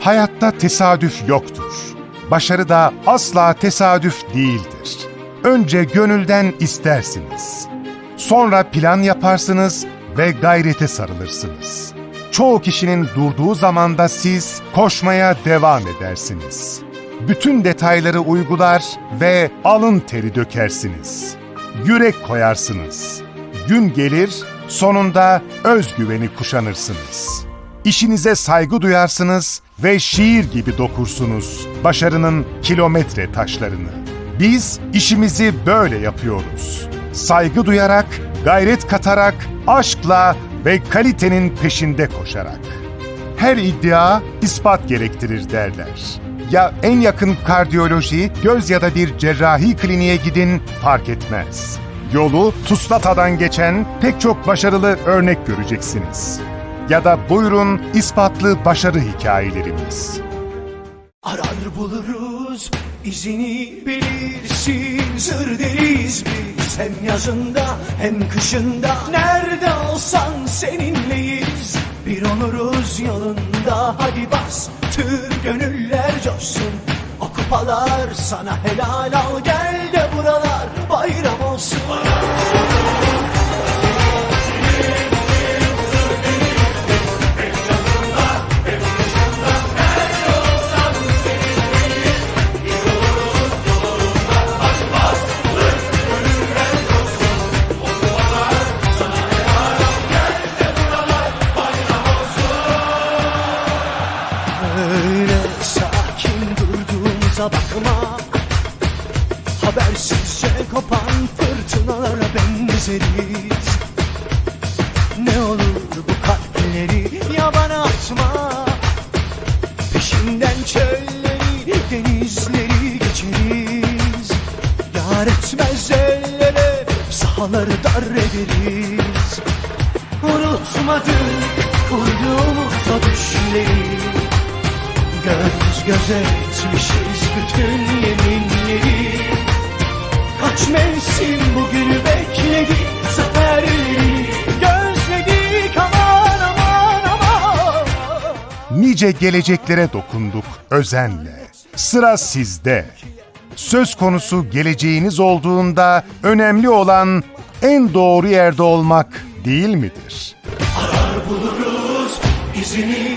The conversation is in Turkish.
Hayatta tesadüf yoktur. Başarı da asla tesadüf değildir. Önce gönülden istersiniz. Sonra plan yaparsınız ve gayrete sarılırsınız. Çoğu kişinin durduğu zamanda siz koşmaya devam edersiniz. Bütün detayları uygular ve alın teri dökersiniz. Yürek koyarsınız. Gün gelir, sonunda özgüveni kuşanırsınız. İşinize saygı duyarsınız ve şiir gibi dokursunuz başarının kilometre taşlarını. Biz işimizi böyle yapıyoruz. Saygı duyarak, gayret katarak, aşkla ve kalitenin peşinde koşarak. Her iddia ispat gerektirir derler. Ya en yakın kardiyoloji, göz ya da bir cerrahi kliniğe gidin fark etmez. Yolu Tuzlata'dan geçen pek çok başarılı örnek göreceksiniz. Ya da buyurun ispatlı başarı hikayelerimiz. Arar buluruz izini bilirsin Sır deriz biz hem yazında hem kışında Nerede olsan seninleyiz Bir oluruz yolunda hadi bas Tür gönüller coşsun O kupalar sana helal al Gel durduğumuza bakma. Habersizce kopan fırtınalara benzeriz. Ne olur bu kalpleri yabana atma. Peşinden çölleri, denizleri geçeriz. Yar etmez ellere, sahaları dar ederiz. Unutmadık kurduğumuz o düşleri Göz göze etmişiz bütün yeminleri Kaç mevsim bugünü bekledik Zaferleri gözledik aman aman aman Nice geleceklere dokunduk özenle. Sıra sizde. Söz konusu geleceğiniz olduğunda önemli olan en doğru yerde olmak değil midir? Arar buluruz izini